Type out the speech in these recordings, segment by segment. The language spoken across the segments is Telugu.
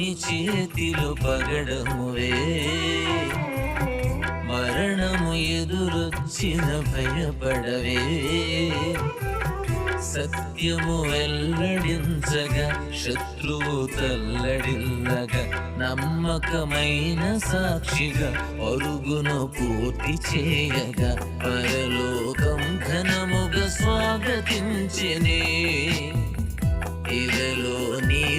నీ చేతిలో పగడమువే. మరణము ఎదురొచ్చిన భయపడవే. సత్యము వెల్లడించగా శత్రువు తల్లడిల్లగా నమ్మకమైన సాక్షిగా పరుగును పూర్తి చేయగా పరలోకం ఘనముగా స్వాగతించనే. ఇదలో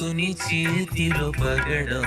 ತುನಿಚೀತಿರು ಪಗಳು